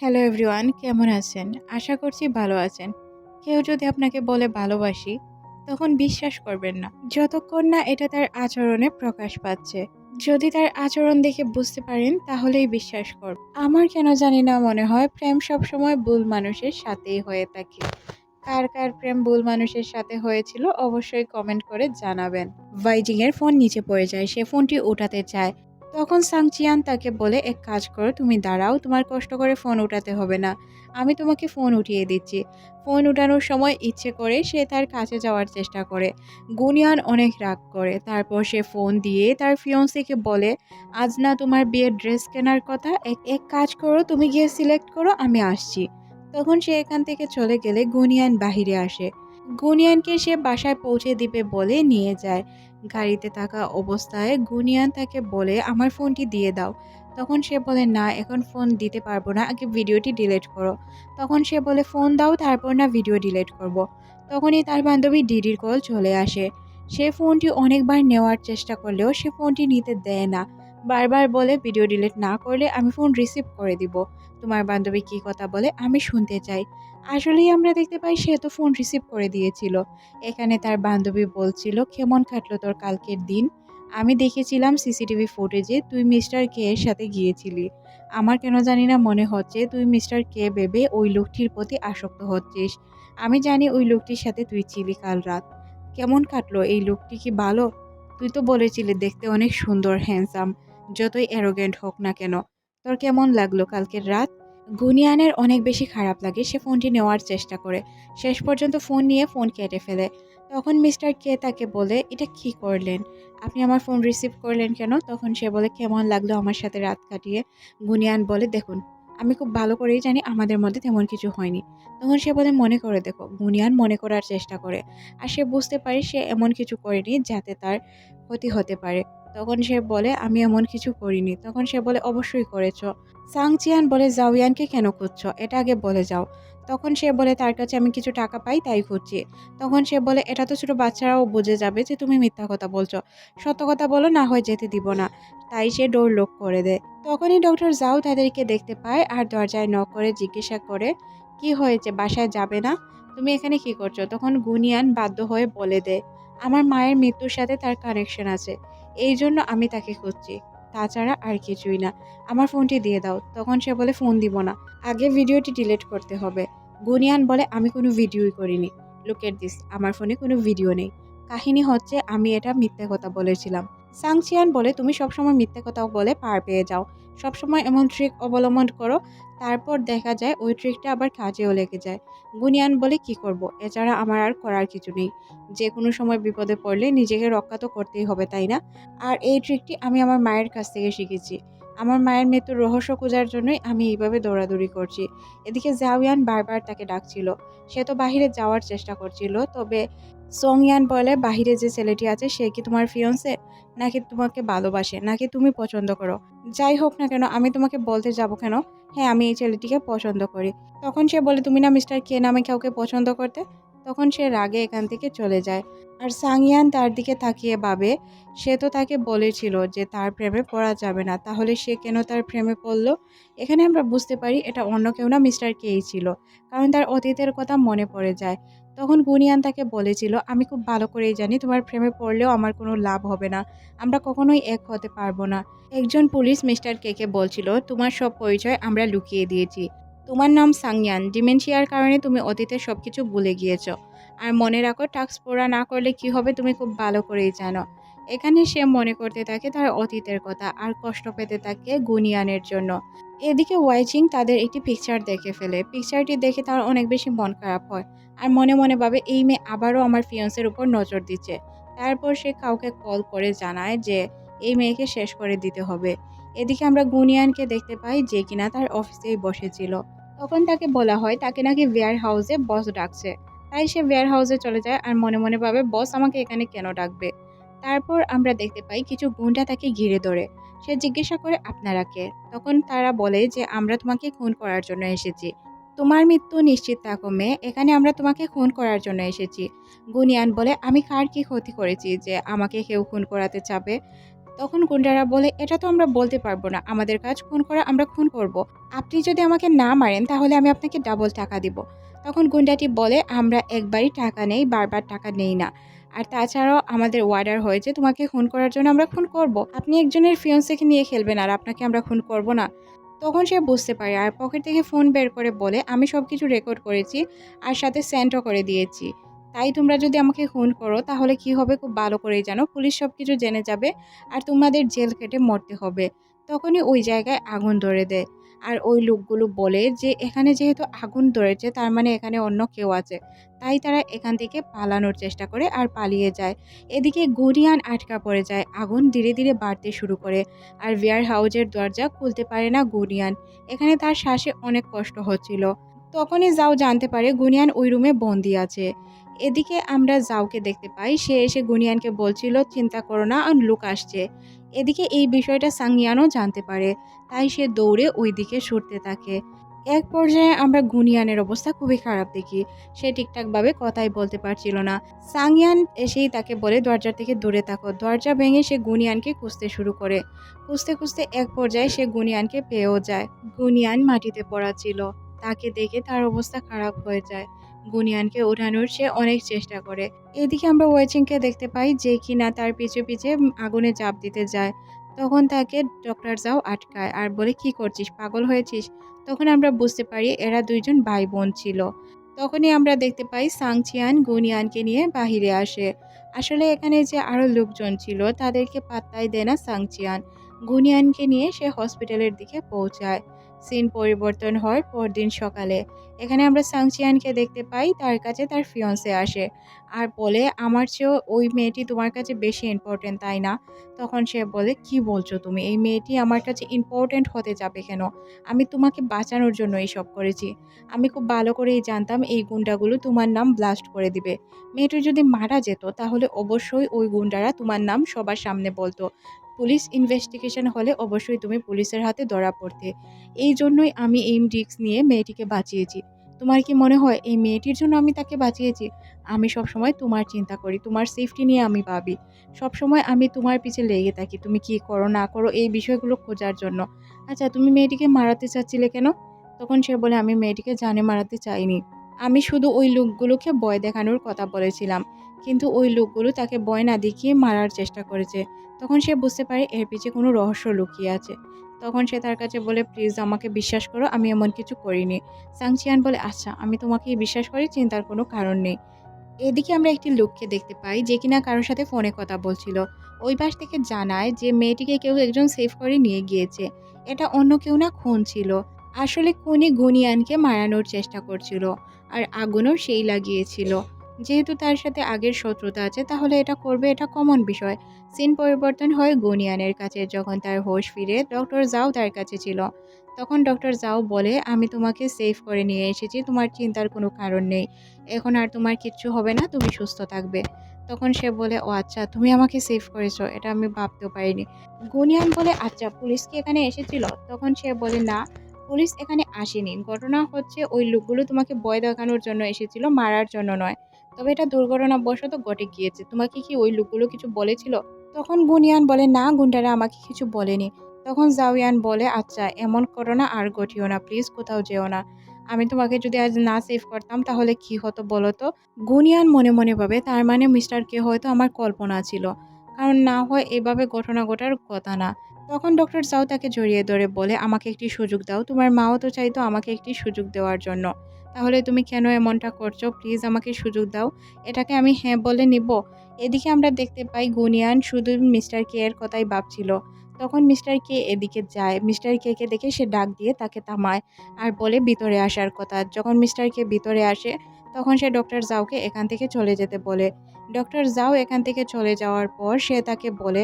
Hello everyone কেমন আছেন? আশা করছি ভালো আছেন। কেউ যদি আপনাকে বলে ভালোবাসি, তখন বিশ্বাস করবেন না। যতক্ষণ না এটা তার আচরণে প্রকাশ পাচ্ছে। যদি তার আচরণ দেখে বুঝতে পারেন, তাহলেই বিশ্বাস করব। আমার কেন জানি না মনে হয় প্রেম সবসময় ভুল মানুষের সাথেই হয়ে থাকে। কার কার প্রেম ভুল মানুষের সাথে হয়েছিল অবশ্যই কমেন্ট করে জানাবেন। ভাইজিং এর ফোন নিচে পড়ে যায়, সে ফোনটি উঠাতে চায়। তখন সাংচিয়ান তাকে বলে, এক কাজ করো, তুমি দাঁড়াও, তোমার কষ্ট করে ফোন উঠাতে হবে না। আমি তোমাকে ফোন উঠিয়ে দিচ্ছি। ফোন উঠানোর সময় ইচ্ছে করে সে তার কাছে যাওয়ার চেষ্টা করে। গুনিয়ান অনেক রাগ করে। তারপর সে ফোন দিয়ে তার ফিয়ন্সিকে বলে, আজ না তোমার বিয়ের ড্রেস কেনার কথা? এক এক কাজ করো, তুমি গিয়ে সিলেক্ট করো, আমি আসছি। তখন সে এখান থেকে চলে গেলে গুনিয়ান বাহিরে আসে। গুনিয়ানকে সে বাসায় পৌঁছে দিবে বলে নিয়ে যায়। গাড়িতে থাকা অবস্থায় গুনিয়ান তাকে বলে, আমার ফোনটি দিয়ে দাও। তখন সে বলে, না, এখন ফোন দিতে পারব না, আগে ভিডিওটি ডিলিট করো। তখন সে বলে, ফোন দাও, তারপর না ভিডিও ডিলিট করব। তখনই তার বান্ধবী ডিডির কল চলে আসে। সে ফোনটি অনেকবার নেওয়ার চেষ্টা করলেও সে ফোনটি নিতে দেয় না। বারবার বলে, ভিডিও ডিলিট না করলে আমি ফোন রিসিভ করে দিব। তোমার বান্ধবী কি কথা বলে, আমি শুনতে চাই। আসলেই আমরা দেখতে পাই সে তো ফোন রিসিভ করে দিয়েছিল। এখানে তার বান্ধবী বলছিল, কেমন কাটলো তোর কালকের দিন? আমি দেখেছিলাম সিসিটিভি ফুটেজে তুই মিস্টার কে এর সাথে গিয়েছিলি। আমার কেন জানি না মনে হচ্ছে, তুই মিস্টার কে ভেবে ওই লোকটির প্রতি আসক্ত হচ্ছিস। আমি জানি ওই লোকটির সাথে তুই ছিলি কাল রাত। কেমন কাটলো? এই লোকটি কি ভালো? তুই তো বলেছিলি দেখতে অনেক সুন্দর হ্যান্ডসাম যতই অ্যারোগেন্ট হোক না কেন। তোর কেমন লাগল কালকের রাত? গুনিয়ানের অনেক বেশি খারাপ লাগে, সে ফোনটি নেওয়ার চেষ্টা করে। শেষ পর্যন্ত ফোন নিয়ে ফোন কেটে ফেলে। তখন মিস্টার কে তাকে বলে, এটা কি করলেন? আপনি আমার ফোন রিসিভ করলেন কেন? তখন সে বলে, কেমন লাগল আমার সাথে রাত কাটিয়ে? গুনিয়ান বলে, দেখুন, আমি খুব ভালো করেই জানি আমাদের মধ্যে তেমন কিছু হয়নি। তখন সে বলে, মনে করে দেখো, গুনিয়ান মনে করার চেষ্টা করে। আর সে বুঝতে পারে সে এমন কিছু করেনি যাতে তার ক্ষতি হতে পারে। তখন সে বলে, আমি এমন কিছু করিনি। তখন সে বলে, অবশ্যই করেছ। সাংচিয়ান বলে জাওয়ানকে কেন খুঁজছ? এটা আগে বলে যাও। তখন সে বলে, তার কাছে আমি কিছু টাকা পাই, তাই খুঁজছি। তখন সে বলে, এটা তো ছোটো বাচ্চারাও বুঝে যাবে যে তুমি মিথ্যা কথা বলছো। সত্য কথা বলো, না হয় যেতে দিব না। তাই সে ডোর লক করে দেয়। তখনই ডক্টর জাও তাদেরকে দেখতে পায় আর দরজায় ন করে জিজ্ঞাসা করে, কি হয়েছে? বাসায় যাবে না? তুমি এখানে কি করছ? তখন গুনিয়ান বাধ্য হয়ে বলে দেয় আমার মায়ের মৃত্যুর সাথে তার কানেকশন আছে। এই জন্য আমি তাকে খুঁজছি। তাছাড়া আর কিছুই না। আমার ফোনটি দিয়ে দাও, তখন সে বলে, ফোন দিব না। আগে ভিডিওটি ডিলিট করতে হবে। গুনিয়ান বলে, আমি কোনো ভিডিওই করিনি। লুকেট দিস আমার ফোনে কোনো ভিডিও নেই। কাহিনী হচ্ছে, আমি এটা মিথ্যে কথা বলেছিলাম। সাংচিয়ান বলে, তুমি সবসময় মিথ্যে কথা বলে পার পেয়ে যাও। সবসময় এমন ট্রিক অবলম্বন করো তারপর দেখা যায় ওই ট্রিকটা আবার কাজেও লেগে যায়। গুনিয়ান বলে, কি করব? এছাড়া আমার আর করার কিছু নেই। যে কোনো সময় বিপদে পড়লে নিজেকে রক্ষা তো করতেই হবে, তাই না? আর এই ট্রিকটি আমি আমার মায়ের কাছ থেকে শিখেছি। আমার মায়ের মৃত্যুর রহস্য খোঁজার জন্যই আমি এইভাবে দৌড়াদৌড়ি করছি। এদিকে জাওয়ান বারবার তাকে ডাকছিল। সে তো বাহিরে যাওয়ার চেষ্টা করছিল, তবে সোংয়ান বলে, বাহিরে যে ছেলেটি আছে, সে কি তোমার ফিয়ন্সে নাকি তোমাকে ভালোবাসে, নাকি তুমি পছন্দ করো? যাই হোক না কেন, আমি তোমাকে বলতে যাব কেন? হ্যাঁ আমি এই ছেলেটিকে পছন্দ করি। তখন সে বলে, তুমি না মিস্টার কে নামে কাউকে পছন্দ করতে? তখন সে রাগে এখান থেকে চলে যায়। আর সাংয়ান তার দিকে তাকিয়ে ভাবে, সে তো তাকে বলেছিল যে তার প্রেমে পড়া যাবে না, তাহলে সে কেন তার প্রেমে পড়ল? এখানে আমরা বুঝতে পারি, এটা অন্য কেউ না মিস্টার কেই ছিল। কারণ তার অতীতের কথা মনে পড়ে যায়। তখন গুনিয়ান তাকে বলেছিল, আমি খুব ভালো করেই জানি তোমার প্রেমে পড়লেও আমার কোনো লাভ হবে না। আমরা কখনোই এক হতে পারব না। একজন পুলিশ মিস্টার কেকে বলছিল, তোমার সব পরিচয় আমরা লুকিয়ে দিয়েছি। তোমার নাম সাংয়ান। ডিমেনশিয়ার কারণে তুমি অতীতের সব কিছু ভুলে গিয়েছ। আর মনে রাখো, টাস্ক পুরা না করলে কি হবে তুমি খুব ভালো করেই জানো। এখানে সে মনে করতে থাকে তার অতীতের কথা আর কষ্ট পেতে থাকে গুনিয়ানের জন্য। এদিকে ওয়াইচিং তাদের একটি পিকচার দেখে ফেলে। পিকচারটি দেখে তার অনেক বেশি মন খারাপ হয়। আর মনে মনে ভাবে এই মেয়ে আবারও আমার ফিয়ন্সের উপর নজর দিচ্ছে। তারপর সে কাউকে কল করে জানায় যে, এই মেয়েকে শেষ করে দিতে হবে। এদিকে আমরা গুনিয়ানকে দেখতে পাই যে কিনা তার অফিসেই বসেছিল। তখন তাকে বলা হয় তাকে নাকি ওয়্যার হাউসে বস ডাকছে। তাই সে ওয়্যার হাউসে চলে যায় আর মনে মনে ভাবে বস আমাকে এখানে কেন ডাকবে? তারপর আমরা দেখতে পাই কিছু গুন্ডা তাকে ঘিরে ধরে। সে জিজ্ঞাসা করে, আপনারা কে? তখন তারা বলে যে, আমরা তোমাকে খুন করার জন্য এসেছি। তোমার মৃত্যু নিশ্চিত থাকো, মেয়ে। এখানে আমরা তোমাকে খুন করার জন্য এসেছি। গুনিয়ান বলে, আমি কার কি ক্ষতি করেছি যে আমাকে কেউ খুন করাতে চাবে? তখন গুন্ডারা বলে, এটা তো আমরা বলতে পারব না। আমাদের কাজ খুন করা, আমরা খুন করব। আপনি যদি আমাকে না মারেন, তাহলে আমি আপনাকে ডাবল টাকা দিব। তখন গুন্ডাটি বলে, আমরা একবারই টাকা নেই, বারবার টাকা নেই না। আর তাছাড়াও আমাদের ওয়ার্ডার হয়েছে, তোমাকে খুন করার জন্য আমরা খুন করব। আপনি একজনের ফিয়ন্সেকে নিয়ে খেলবেন আর আপনাকে আমরা খুন করব না। তখন সে বুঝতে পারে আর পকেট থেকে ফোন বের করে বলে, আমি সব কিছু রেকর্ড করেছি আর সাথে সেন্টও করে দিয়েছি। তাই তোমরা যদি আমাকে খুন করো, তাহলে কি হবে? খুব ভালো করেই জানো। পুলিশ সব কিছু জেনে যাবে আর তোমাদের জেল কেটে মরতে হবে। তখনই ওই জায়গায় আগুন ধরে দেয়। আর ওই লোকগুলো বলে যে, এখানে যেহেতু আগুন ধরেছে, তার মানে এখানে অন্য কেউ আছে। তাই তারা এখান থেকে পালানোর চেষ্টা করে আর পালিয়ে যায়। এদিকে গুরিয়ান আটকা পড়ে যায়। আগুন ধীরে ধীরে বাড়তে শুরু করে আর ওয়্যার হাউজের দরজা খুলতে পারে না গুরিয়ান। এখানে তার শ্বাসে অনেক কষ্ট হচ্ছিল। তখনই যাও জানতে পারে গুনিয়ান ওই রুমে বন্দি আছে। এদিকে আমরা যাওকে দেখতে পাই। সে এসে গুনিয়ানকে বলছিল, চিন্তা করো না আর লুক আসছে। এদিকে এই বিষয়টা সাংয়ানও জানতে পারে, তাই সে দৌড়ে ওই দিকে সরতে থাকে। এক পর্যায়ে আমরা গুনিয়ানের অবস্থা খুবই খারাপ দেখি, সে ঠিকঠাকভাবে কথাই বলতে পারছিল না। সাংয়ান এসেই তাকে বলে দরজা থেকে দূরে থাকো দরজা ভেঙে সে গুনিয়ানকে খুঁজতে শুরু করে। খুঁজতে খুঁজতে এক পর্যায়ে সে গুনিয়ানকে পেয়েও যায়। গুনিয়ান মাটিতে পড়া ছিল। তাকে দেখে তার অবস্থা খারাপ হয়ে যায়। গুনিয়ানকে ওঠানোর সে অনেক চেষ্টা করে। এদিকে আমরা ওয়েচিংকে দেখতে পাই যে কিনা তার পিছু পিছে আগুনে চাপ দিতে যায়। তখন তাকে ডক্টর যাও আটকায় আর বলে, কি করছিস? পাগল হয়েছিস? তখন আমরা বুঝতে পারি এরা দুইজন ভাই বোন ছিল। তখনই আমরা দেখতে পাই সাংচিয়ান গুনিয়ানকে নিয়ে বাহিরে আসে। আসলে এখানে যে আরও লোকজন ছিল, তাদেরকে পাত্তাই দেয় না সাংচিয়ান। গুনিয়ানকে নিয়ে সে হসপিটালের দিকে পৌঁছায়। সিন পরিবর্তন হয় পরদিন সকালে। এখানে আমরা সাংচিয়ানকে দেখতে পাই, তার কাছে তার ফিয়ন্সে আসে। আর বলে, আমার চেয়েও ওই মেয়েটি তোমার কাছে বেশি ইম্পর্টেন্ট তাই না? তখন সে বলে, কি বলছো তুমি? এই মেয়েটি আমার কাছে ইম্পর্টেন্ট হতে যাবে কেন? আমি তোমাকে বাঁচানোর জন্য এইসব করেছি। আমি খুব ভালো করেই জানতাম এই গুন্ডাগুলো তোমার নাম ব্লাস্ট করে দিবে। মেয়েটি যদি মারা যেত, তাহলে অবশ্যই ওই গুন্ডারা তোমার নাম সবার সামনে বলতো। পুলিশ ইনভেস্টিগেশন হলে অবশ্যই তুমি পুলিশের হাতে ধরা পড়তে। এই জন্যই আমি এই রিস্ক নিয়ে মেয়েটিকে বাঁচিয়েছি। তোমার কি মনে হয় এই মেয়েটির জন্য আমি তাকে বাঁচিয়েছি? আমি সব সময় তোমার চিন্তা করি, তোমার সেফটি নিয়ে আমি ভাবি। সব সময় আমি তোমার পিছে লেগে থাকি, তুমি কি করো, না করো, এই বিষয়গুলো খোঁজার জন্য। আচ্ছা তুমি মেয়েটিকে মারাতে চাচ্ছিলে কেন? তখন সে বলে, আমি মেয়েটিকে জানে মারাতে চাইনি। আমি শুধু ওই লোকগুলোকে বয় দেখানোর কথা বলেছিলাম। কিন্তু ওই লোকগুলো তাকে বয় না দেখিয়ে মারার চেষ্টা করেছে। তখন সে বুঝতে পারে এর পিছে কোনো রহস্য লুকিয়ে আছে। তখন সে তার কাছে বলে, প্লিজ আমাকে বিশ্বাস করো, আমি এমন কিছু করিনি। সাংচিয়ান বলে আচ্ছা আমি তোমাকে বিশ্বাস করি, চিন্তার কোনো কারণ নেই। এদিকে আমরা একটি লোককে দেখতে পাই, যে কিনা কারোর সাথে ফোনে কথা বলছিল। ওই পাশ থেকে জানায় যে মেয়েটিকে কেউ একজন সেভ করে নিয়ে গিয়েছে। এটা অন্য কেউ না, খুন ছিল। আসলে খুনি গুনিয়ানকে মারানোর চেষ্টা করছিল, আর আগুনও সেই লাগিয়েছিল। যেহেতু তার সাথে আগের শত্রুতা আছে, তাহলে এটা করবে এটা কমন বিষয়। সিন পরিবর্তন হয় গুনিয়ানের কাছে যখন তার হোশ ফিরে ডক্টর জাও তার কাছে ছিল। তখন ডক্টর জাও বলে, আমি তোমাকে সেভ করে নিয়ে এসেছি, তোমার চিন্তার কোনো কারণ নেই। এখন আর তোমার কিচ্ছু হবে না, তুমি সুস্থ থাকবে। তখন সে বলে, ও আচ্ছা তুমি আমাকে সেভ করেছ, এটা আমি ভাবতেও পারিনি। গুনিয়ান বলে আচ্ছা পুলিশ কি এখানে এসেছিল? তখন সে বলে, না, পুলিশ এখানে আসেনি। ঘটনা হচ্ছে ওই লোকগুলো তোমাকে বয় দেখানোর জন্য এসেছিল, মারার জন্য নয়। তবে এটা দুর্ঘটনাবশত ঘটে গিয়েছে। তোমাকে কি ওই লোকগুলো কিছু বলেছিল? তখন গুনিয়ান বলে, না গুন্ডারা আমাকে কিছু বলেনি। তখন জাউয়ান বলে আচ্ছা এমন করো না, আর ঘটিও না, প্লিজ কোথাও যেও না। আমি তোমাকে যদি আজ না সেভ করতাম, তাহলে কি হতো বলো তো? গুনিয়ান মনে মনে ভাবে, তার মানে মিস্টার কে হয়তো আমার কল্পনা ছিল। কারণ না হয় এভাবে ঘটনা ঘটার কথা না। তখন ডক্টর চাও তাকে জড়িয়ে ধরে বলে, আমাকে একটি সুযোগ দাও। তোমার মাও তো চাইতো আমাকে একটি সুযোগ দেওয়ার জন্য। তাহলে তুমি কেন এমনটা করছ? প্লিজ আমাকে সুযোগ দাও। এটাকে আমি হ্যাঁ বলে নিব। এদিকে আমরা দেখতে পাই গুনিয়ান শুধু মিস্টার কে এর কথাই ভাবছিল। তখন মিস্টার কে এদিকে যায়। মিস্টার কে কে দেখে সে ডাক দিয়ে তাকে থামায় আর বলে, ভিতরে আসার কথা। যখন মিস্টার কে ভিতরে আসে, তখন সে ডক্টর জাওকে এখান থেকে চলে যেতে বলে। ডক্টর জাও এখান থেকে চলে যাওয়ার পর সে তাকে বলে,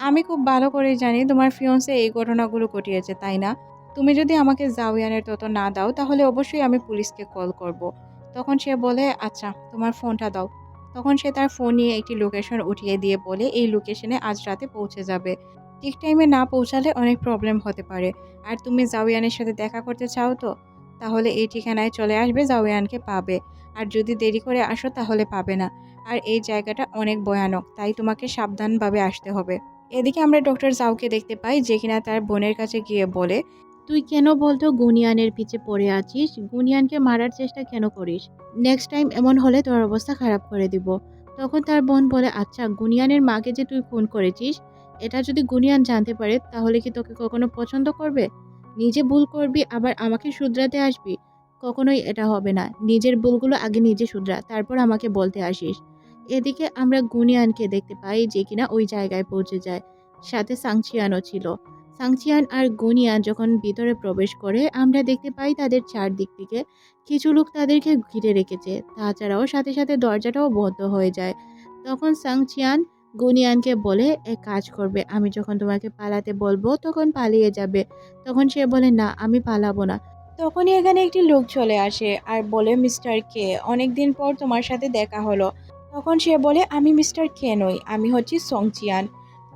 আমি খুব ভালো করে জানি তোমার ফিয়ন্সে এই ঘটনাগুলো ঘটিয়েছে, তাই না? তুমি যদি আমাকে জাউয়ানের তত না দাও, তাহলে অবশ্যই আমি পুলিশকে কল করব। তখন সে বলে আচ্ছা তোমার ফোনটা দাও। তখন সে তার ফোন নিয়ে একটি লোকেশন উঠিয়ে দিয়ে বলে, এই লোকেশনে আজ রাতে পৌঁছে যাবে। ঠিক টাইমে না পৌঁছালে অনেক প্রবলেম হতে পারে। আর তুমি জাউয়ানের সাথে দেখা করতে চাও তো, তাহলে এই ঠিকানায় চলে আসবে জাউয়ানকে পাবে। আর যদি দেরি করে আসো, তাহলে পাবে না। আর এই জায়গাটা অনেক ভয়ানক, তাই তোমাকে সাবধানভাবে আসতে হবে। এদিকে আমরা ডক্টর জাউকে দেখতে পাই, যে কিনা তার বোনের কাছে গিয়ে বলে তুই কেন বলতো গুনিয়ানের পিছে পড়ে আছিস? গুনিয়ানকে মারার চেষ্টা কেন করিস? নেক্সট টাইম এমন হলে তোর অবস্থা খারাপ করে দিব। তখন তার বোন বলে আচ্ছা গুনিয়ানের মাকে যে তুই খুন করেছিস, এটা যদি গুনিয়ান জানতে পারে, তাহলে কি তোকে কখনো পছন্দ করবে? নিজে ভুল করবি, আবার আমাকে শুধরাতে আসবি? কখনোই এটা হবে না। নিজের ভুলগুলো আগে নিজে শুধরা, তারপর আমাকে বলতে আসিস। এদিকে আমরা গুনিয়ানকে দেখতে পাই যে কিনা ওই জায়গায় পৌঁছে যায়। সাথে সাংচিয়ানও ছিল। সাংচিয়ান আর গুনিয়ান যখন ভিতরে প্রবেশ করে, আমরা দেখতে পাই তাদের চারদিক থেকে কিছু লোক তাদেরকে ঘিরে রেখেছে। তাছাড়াও সাথে সাথে দরজাটাও বন্ধ হয়ে যায়। তখন সাংচিয়ান গুনিয়ানকে বলে এক কাজ করবে, আমি যখন তোমাকে পালাতে বলব, তখন পালিয়ে যাবে। তখন সে বলে, না, আমি পালাবো না। তখনই এখানে একটি লোক চলে আসে আর বলে, মিস্টার কে অনেক দিন পর তোমার সাথে দেখা হলো। তখন সে বলে, আমি মিস্টার কে নই, আমি হচ্ছি সংচিয়ান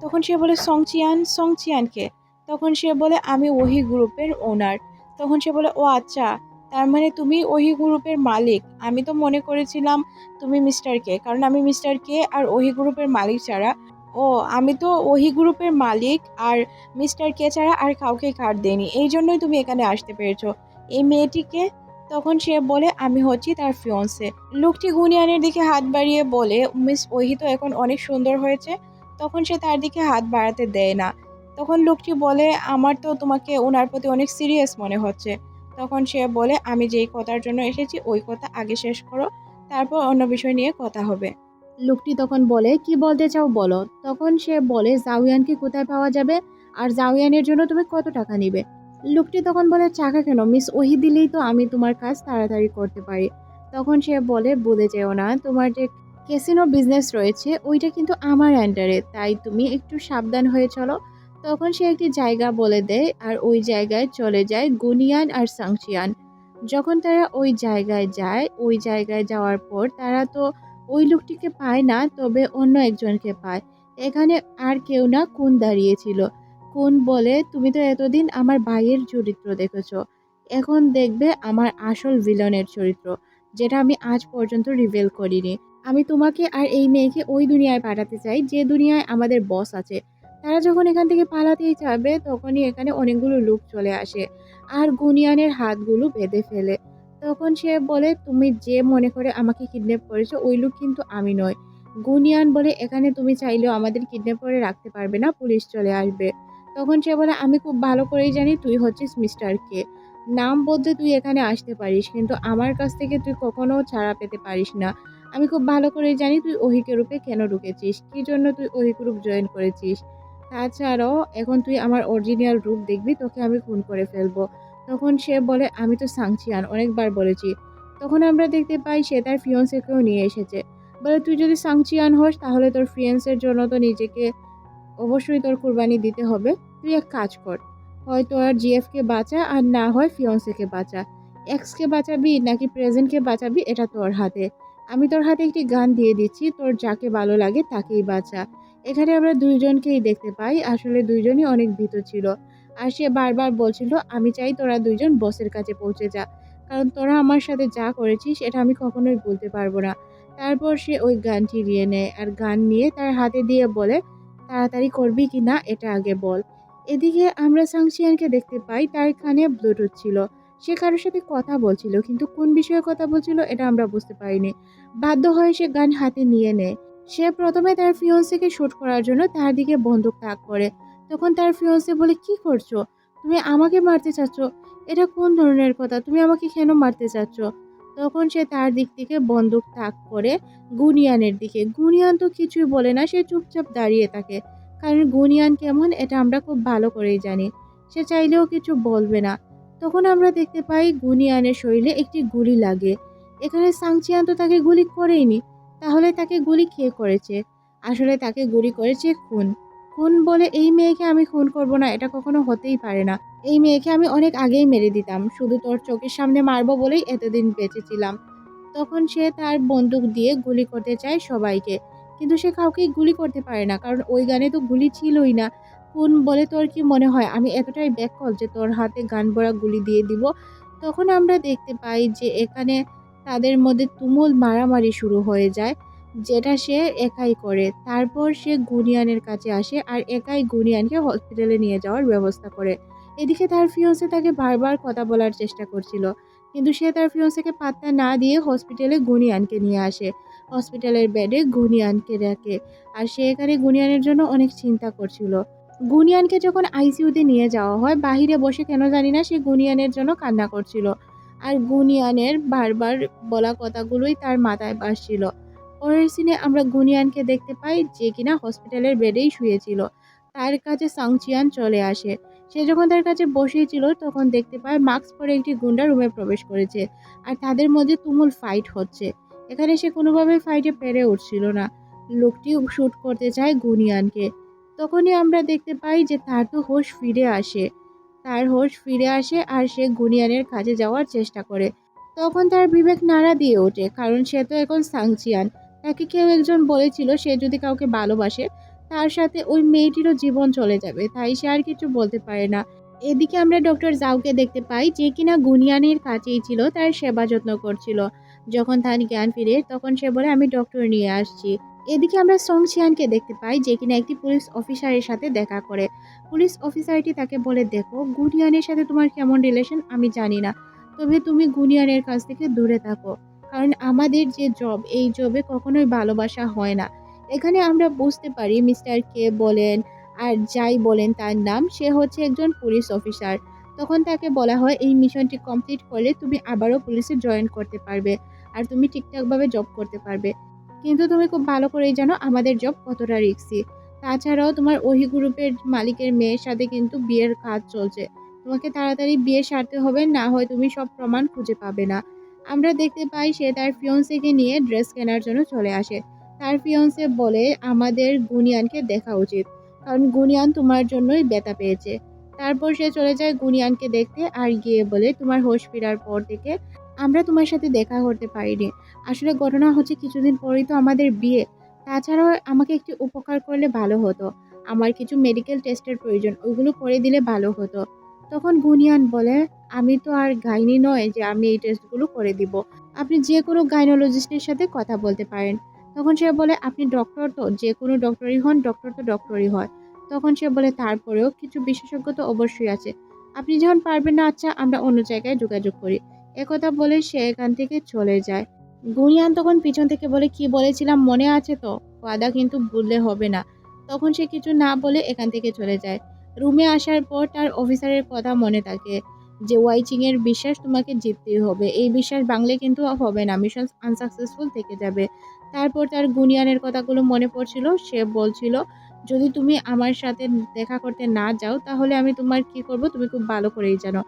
তখন সে বলে সংচিয়ান সংচিয়ানকে তখন সে বলে, আমি ওহি গ্রুপের ওনার তখন সে বলে, ও আচ্ছা তার মানে তুমি ওহি গ্রুপের মালিক। আমি তো মনে করেছিলাম তুমি মিস্টার কে কারণ আমি মিস্টার কে আর ওহি গ্রুপের মালিক ছাড়া। ও, আমি তো ওহি গ্রুপের মালিক আর মিস্টার কে ছাড়া আর কাউকে কার্ড দেইনি। এই জন্যই তুমি এখানে আসতে পেরেছ। এই মেয়েটিকে তখন সে বলে, আমি হচ্ছি তার ফিয়ন্সে লোকটি গুনিয়ানের দিকে হাত বাড়িয়ে বলে, মিস ওহি তো এখন অনেক সুন্দর হয়েছে। তখন সে তার দিকে হাত বাড়াতে দেয় না। তখন লোকটি বলে, আমার তো তোমাকে ওনার প্রতি অনেক সিরিয়াস মনে হচ্ছে। তখন সে বলে, আমি যেই কথার জন্য এসেছি, ওই কথা আগে শেষ করো, তারপর অন্য বিষয় নিয়ে কথা হবে। লোকটি তখন বলে, কি বলতে চাও বলো? তখন সে বলে জাউয়ানকে কোথায় পাওয়া যাবে? আর জাউয়ানের জন্য তুমি কত টাকা নিবে? লোকটি তখন বলে টাকা কেন? মিস ওহি দিলেই তো আমি তোমার কাজ তাড়াতাড়ি করতে পারি। তখন সে বলে বলে যেও না, তোমার যে ক্যাসিনো বিজনেস রয়েছে, ওইটা কিন্তু আমার অ্যান্ডারে তাই তুমি একটু সাবধান হয়ে চলো। তখন সে একটি জায়গা বলে দেয় আর ওই জায়গায় চলে যায় গুনিয়ান আর সাংচিয়ান। যখন তারা ওই জায়গায় যায়, ওই জায়গায় যাওয়ার পর তারা তো ওই লোকটিকে পায় না, তবে অন্য একজনকে পায়। এখানে আর কেউ না, কোন দাঁড়িয়েছিল? কোন বলে, তুমি তো এতদিন আমার ভাইয়ের চরিত্র দেখেছ। এখন দেখবে আমার আসল ভিলনের চরিত্র, যেটা আমি আজ পর্যন্ত রিভেল করিনি। আমি তোমাকে আর এই মেয়েকে ওই দুনিয়ায় পাঠাতে চাই, যে দুনিয়ায় আমাদের বস আছে। তারা যখন এখান থেকে পালাতেই চাবে তখনই এখানে অনেকগুলো লোক চলে আসে আর গুনিয়ানের হাতগুলো বেঁধে ফেলে। তখন সে বলে, তুমি যে মনে করে আমাকে কিডন্যাপ করেছ, ওই লোক কিন্তু আমি নয় গুনিয়ান বলে, এখানে তুমি চাইলেও আমাদের কিডন্যাপ করে রাখতে পারবে না, পুলিশ চলে আসবে। তখন সে বলে, আমি খুব ভালো করেই জানি তুই হচ্ছিস মিস্টার কে নাম বলতে তুই এখানে আসতে পারিস, কিন্তু আমার কাছ থেকে তুই কখনো ছাড়া পেতে পারিস না। আমি খুব ভালো করেই জানি তুই ওহিকে রূপে কেন ঢুকেছিস, কী জন্য তুই ওহিক রূপ জয়েন করেছিস? তাছাড়াও এখন তুই আমার অরিজিনাল রূপ দেখবি, তোকে আমি খুন করে ফেলব। তখন সে বলে, আমি তো সাংচিয়ান অনেকবার বলেছি। তখন আমরা দেখতে পাই সে তার ফিয়ন্সেকেও নিয়ে এসেছে। বলে, তুই যদি সাংচিয়ান হোস, তাহলে তোর ফিয়েন্সের জন্য তো নিজেকে অবশ্যই তোর কোরবানি দিতে হবে। তুই এক কাজ কর হয় তোর জিএফকে বাঁচা, আর না হয় ফিয়ন্সেকে বাঁচা। এক্সকে বাঁচাবি নাকি প্রেজেন্টকে বাঁচাবি, এটা তোর হাতে। আমি তোর হাতে একটি গান দিয়ে দিচ্ছি, তোর যাকে ভালো লাগে তাকেই বাঁচা। এখানে আমরা দুইজনকেই দেখতে পাই। আসলে দুইজনই অনেক ভীত ছিল। আর সে বারবার বলছিল, আমি চাই তোরা দুইজন বসের কাছে পৌঁছে যা। কারণ তোরা আমার সাথে যা করেছিস, এটা আমি কখনোই বলতে পারব না। তারপর সে ওই গানটি নিয়ে নেয় আর গান নিয়ে তার হাতে দিয়ে বলে, তাড়াতাড়ি করবি কি না, এটা আগে বল। এদিকে আমরা সাংসিয়ানকে দেখতে পাই, তার কানে ব্লুটুথ ছিল। সে কারোর সাথে কথা বলছিল, কিন্তু কোন বিষয়ে কথা বলছিল, এটা আমরা বুঝতে পারিনি। বাধ্য হয়ে সে গান হাতে নিয়ে নেয়। সে প্রথমে তার ফিয়ন্সিকে শ্যুট করার জন্য তার দিকে বন্দুক তাক করে। তখন তার ফিয়ন্সে বলে, কি করছ? তুমি আমাকে মারতে চাচ্ছ? এটা কোন ধরনের কথা? তুমি আমাকে কেন মারতে চাচ্ছ? তখন সে তার দিক থেকে বন্দুক তাক করে গুনিয়ানের দিকে। গুনিয়ান তো কিছুই বলে না, সে চুপচাপ দাঁড়িয়ে থাকে। কারণ গুনিয়ান কেমন, এটা আমরা খুব ভালো করেই জানি। সে চাইলেও কিছু বলবে না। তখন আমরা দেখতে পাই গুনিয়ানের শরীরে একটি গুলি লাগে। এখানে সাংচিয়ান তো তাকে গুলি করেইনি। তাহলে তাকে গুলি কে করেছে? আসলে তাকে গুলি করেছে খুন। খুন বলে এই মেয়েকে আমি খুন করব না, এটা কখনো হতেই পারে না। এই মেয়েকে আমি অনেক আগেই মেরে দিতাম, শুধু তোর চোখের সামনে মারবো বলেই এতদিন বেঁচেছিলাম। তখন সে তার বন্দুক দিয়ে গুলি করতে চায় সবাইকে, কিন্তু সে কাউকেই গুলি করতে পারে না, কারণ ওই গানে তো গুলি ছিলই না। কোন বলে তোর কি মনে হয়? আমি এতটাই ব্যাকল যে তোর হাতে গান ভরা গুলি দিয়ে দিব। তখন আমরা দেখতে পাই যে এখানে তাদের মধ্যে তুমুল মারামারি শুরু হয়ে যায়, যেটা সে একাই করে। তারপর সে গুনিয়ানের কাছে আসে আর একাই গুনিয়ানকে হসপিটালে নিয়ে যাওয়ার ব্যবস্থা করে। এদিকে তার ফিয়ন্সে তাকে বারবার কথা বলার চেষ্টা করছিল, কিন্তু সে তার ফিয়ন্সেকে পাত্তা না দিয়ে হসপিটালে গুনিয়ানকে নিয়ে আসে। হসপিটালের বেডে গুনিয়ানকে রাখে আর সে এখানে গুনিয়ানের জন্য অনেক চিন্তা করছিল। গুনিয়ানকে যখন আইসিইউতে নিয়ে যাওয়া হয়, বাহিরে বসে কেন জানি না সে গুনিয়ানের জন্য কান্না করছিল। আর গুনিয়ানের বারবার বলা কথাগুলোই তার মাথায় বাসছিল। পরের সিনে আমরা গুনিয়ানকে দেখতে পাই যে কিনা হসপিটালের বেডেই শুয়েছিল। তার কাছে সাংচিয়ান চলে আসে। সে যখন তার কাছে বসেছিল তখন দেখতে পায় মাস্ক পরে একটি গুন্ডা রুমে প্রবেশ করেছে আর তাদের মধ্যে তুমুল ফাইট হচ্ছে। এখানে সে কোনোভাবে ফাইটে পেরে উঠছিল না। লোকটি শ্যুট করতে চায় গুনিয়ানকে। তখনই আমরা দেখতে পাই যে তার তো হোশ ফিরে আসে। তার হোশ ফিরে আসে আর সে গুনিয়ানের কাছে যাওয়ার চেষ্টা করে। তখন তার বিবেক নাড়া দিয়ে ওঠে, কারণ সে তো এখন সাংচিয়ান। তাকে কেউ একজন বলেছিল সে যদি কাউকে ভালোবাসে, তার সাথে ওই মেয়েটিরও জীবন চলে যাবে, তাই সে আর কিছু বলতে পারে না। এদিকে আমরা ডক্টর জাউকে দেখতে পাই, যে কিনা গুনিয়ানের কাছেই ছিল, তার সেবা যত্ন করছিল। যখন তার জ্ঞান ফিরে, তখন সে বলে, আমি ডক্টর নিয়ে আসছি। এদিকে আমরা সং চিয়ানকে দেখতে পাই যে কিনা একটি পুলিশ অফিসারের সাথে দেখা করে। পুলিশ অফিসারটি তাকে বলে, দেখো, গুনিয়ানের সাথে তোমার কেমন রিলেশন আমি জানি না। তবে তুমি গুনিয়ানের কাছ থেকে দূরে থাকো। কারণ আমাদের যে জব এই জবে কখনোই ভালোবাসা হয় না। এখানে আমরা বুঝতে পারি মিস্টার কে বলেন আর যাই বলেন তার নাম, সে হচ্ছে একজন পুলিশ অফিসার। তখন তাকে বলা হয়, এই মিশনটি কমপ্লিট করলে তুমি আবারও পুলিশে জয়েন করতে পারবে। আর তুমি ঠিকঠাকভাবে জব করতে পারবে। কিন্তু তুমি খুব ভালো করেই জানো আমাদের জব কতটা রিক্সি তাছাড়াও তোমার ওহি গ্রুপের মালিকের মেয়ের সাথে কিন্তু বিয়ের কাজ চলছে। তোমাকে তাড়াতাড়ি বিয়ে সারতে হবে, না হয় তুমি সব প্রমাণ খুঁজে পাবে না। আমরা দেখতে পাই সে তার ফিয়ন্সেকে নিয়ে ড্রেস কেনার জন্য চলে আসে। তার ফিয়ন্সে বলে, আমাদের গুনিয়ানকে দেখা উচিত। কারণ গুনিয়ান তোমার জন্যই ব্যথা পেয়েছে। তারপর সে চলে যায় গুনিয়ানকে দেখতে আর গিয়ে বলে, তোমার হোশ ফেরার পর থেকে আমরা তোমার সাথে দেখা করতে পারিনি। আসলে ঘটনা হচ্ছে কিছুদিন পরেই তো আমাদের বিয়ে। তাছাড়াও আমাকে একটি উপকার করলে ভালো হতো। আমার কিছু মেডিকেল টেস্টের প্রয়োজন, ওইগুলো করে দিলে ভালো হতো। তখন গুনিয়ান বলে, আমি তো আর গাইনি নয় যে আমি এই টেস্টগুলো করে দিব। আপনি যে কোনো গাইনোলজিস্টের সাথে কথা বলতে পারেন। তখন সে বলে, আপনি ডক্টর তো, যে কোনো ডক্টরই হন ডক্টর তো ডক্টরই হয়। তখন সে বলে, তারপরেও কিছু বিশেষজ্ঞ তো অবশ্যই আছে। আপনি যখন পারবেন না আচ্ছা আমরা অন্য জায়গায় যোগাযোগ করি। একথা বলে সে এখান থেকে চলে যায়। গুনিয়ান তখন পিছন থেকে বলে, কি বলেছিলাম মনে আছে তো? ওয়াদা কিন্তু ভুললে হবে না। তখন সে কিছু না বলে এখান থেকে চলে যায়। রুমে আসার পর তার অফিসারের কথা মনে থাকে যে ওয়াইচিং এর বিশ্বাস তোমাকে জিততেই হবে। এই বিশ্বাস বাংলে কিন্তু হবে না। মিশন আনসাকসেসফুল থেকে যাবে। তারপর তার গুনিয়ানের কথাগুলো মনে পড়ছিল। সে বলছিল যদি তুমি আমার সাথে দেখা করতে না যাও, তাহলে আমি তোমার কি করব? তুমি খুব ভালো করেই জানো।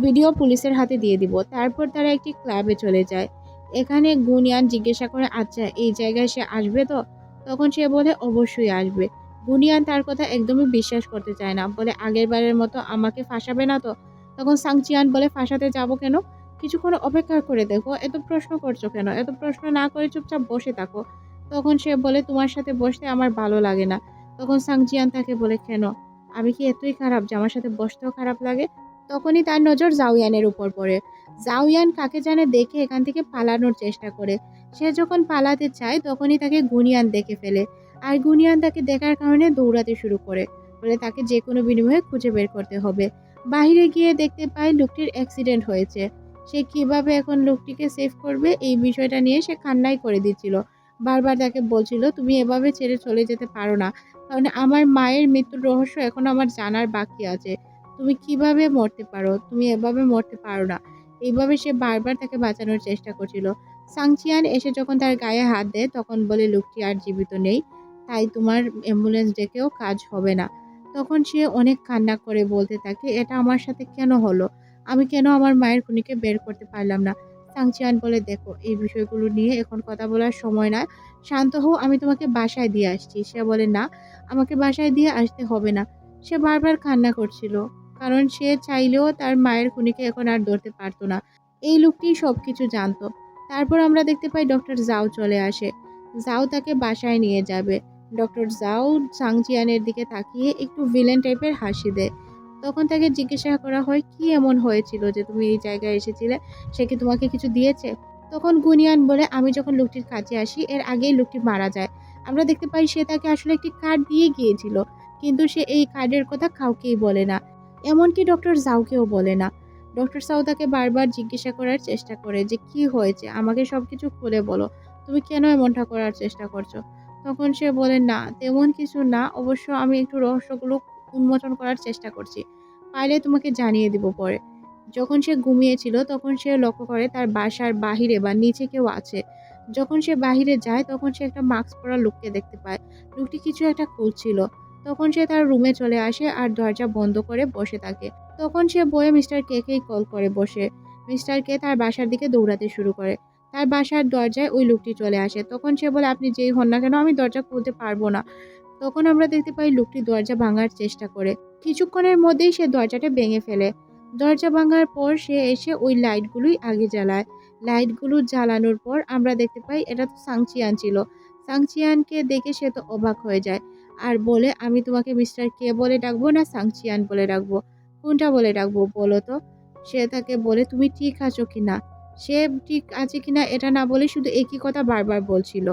ভিডিও পুলিশের হাতে দিয়ে দিব। তারপর তারা একটি ক্লাবে চলে যায়। এখানে গুনিয়ান জিজ্ঞাসা করে আচ্ছা এই জায়গায় সে আসবে তো? তখন সে বলে, অবশ্যই আসবে। গুনিয়ান তার কথা একদমই বিশ্বাস করতে চায় না। বলে, আগের বারের মতো আমাকে ফাঁসাবে না তো? তখন সাংচিয়ান বলে, ফাঁসাতে যাব কেন? কিছুক্ষণ অপেক্ষা করে দেখো। এত প্রশ্ন করছ কেন? এত প্রশ্ন না করে চুপচাপ বসে থাকো। তখন সে বলে, তোমার সাথে বসতে আমার ভালো লাগে না। তখন সাংজিয়ান তাকে বলে, কেন? আমি কি এতই খারাপ যে আমার সাথে বসতেও খারাপ লাগে? তখনই তার নজর জাউয়ানের উপর পড়ে। জাউয়ান কাকে জানে দেখে এখান থেকে পালানোর চেষ্টা করে। সে যখন পালাতে চায়, তখনই তাকে গুনিয়ান দেখে ফেলে আর গুনিয়ান তাকে দেখার কারণে দৌড়াতে শুরু করে, বলে তাকে যে কোনো বিনিময়ে খুঁজে বের করতে হবে। বাইরে গিয়ে দেখতে পায় লোকটির অ্যাক্সিডেন্ট হয়েছে। সে কীভাবে এখন লোকটিকে সেভ করবে, এই বিষয়টা নিয়ে সে কান্নাই করে দিচ্ছিল। বারবার তাকে বলছিল, তুমি এভাবে ছেড়ে চলে যেতে পারো না। কারণ আমার মায়ের মৃত্যুর রহস্য এখন আমার জানার বাকি আছে। তুমি কীভাবে মরতে পারো? তুমি এভাবে মরতে পারো না। এইভাবে সে বারবার তাকে বাঁচানোর চেষ্টা করছিল। সাংচিয়ান এসে যখন তার গায়ে হাত দেয়, তখন বলে, লোকটি আর জীবিত নেই। তাই তোমার অ্যাম্বুলেন্স ডেকেও কাজ হবে না। তখন সে অনেক কান্না করে বলতে থাকে, এটা আমার সাথে কেন হলো? আমি কেন আমার মায়ের খুনিকে বের করতে পারলাম না? সাংচিয়ান বলে, দেখো, এই বিষয়গুলো নিয়ে এখন কথা বলার সময় না। শান্ত হও, আমি তোমাকে বাসায় দিয়ে আসছি। সে বলে, না, আমাকে বাসায় দিয়ে আসতে হবে না। সে বারবার কান্না করছিল, কারণ সে চাইলেও তার মায়ের খুনিকে এখন আর ধরতে পারতো না। এই লোকটি সব কিছু জানতো। তারপর আমরা দেখতে পাই ডক্টর জাও চলে আসে। জাও তাকে বাসায় নিয়ে যাবে। ডক্টর জাও সাংচিয়ানের দিকে তাকিয়ে একটু ভিলেন টাইপের হাসি দেয়। তখন তাকে জিজ্ঞাসা করা হয়, কি এমন হয়েছিল যে তুমি এই জায়গায় এসেছিলে? সে কি তোমাকে কিছু দিয়েছে? তখন গুনিয়ান বলে, আমি যখন লোকটির কাছে আসি, এর আগেই লোকটি মারা যায়। আমরা দেখতে পাই সে তাকে আসলে একটি কার্ড দিয়ে গিয়েছিল, কিন্তু সে এই কার্ডের কথা কাউকেই বলে না। এমনকি ডক্টর জাউকেও বলে না। ডক্টর সাউ তাকে বারবার জিজ্ঞাসা করার চেষ্টা করে যে, কি হয়েছে? আমাকে সব কিছু খুলে বলো। তুমি কেন এমনটা করার চেষ্টা করছ? তখন সে বলে, না, তেমন কিছু না। অবশ্য আমি একটু রহস্যগুলো উন্মোচন করার চেষ্টা করছি। পাইলে তোমাকে জানিয়ে দিব পরে। যখন সে ঘুমিয়েছিল, তখন সে লক্ষ্য করে তার বাসার বাহিরে বা নিচে কেউ আছে। যখন সে বাহিরে যায়, তখন সে একটা মাস্ক পরা লোককে দেখতে পায়। লোকটি কিছু একটা খুলছিল তখন সে তার রুমে চলে আসে আর দরজা বন্ধ করে বসে থাকে। তখন সে বয়ে মিস্টার কেকেই কল করে বসে। মিস্টার কে তার বাসার দিকে দৌড়াতে শুরু করে। তার বাসার দরজায় ওই লোকটি চলে আসে। তখন সে বলে, আপনি যেই হন না কেন, আমি দরজা খুলতে পারব না। তখন আমরা দেখতে পাই লোকটি দরজা ভাঙার চেষ্টা করে। কিছুক্ষণের মধ্যেই সে দরজাটা ভেঙে ফেলে। দরজা ভাঙার পর সে এসে ওই লাইটগুলোই আগে জ্বালায়। লাইটগুলো জ্বালানোর পর আমরা দেখতে পাই এটা তো সাংচিয়ান ছিল। সাংচিয়ানকে দেখে সে তো অবাক হয়ে যায়। আর বলে, আমি তোমাকে মিস্টার কে বলে ডাকবো না সাংচিয়ান বলে ডাকবো? কোনটা বলে ডাকবো বলো তো? সে তাকে বলে, তুমি ঠিক আছো কি না সে ঠিক আছে কিনা এটা না বলে শুধু একই কথা বারবার বলছিল।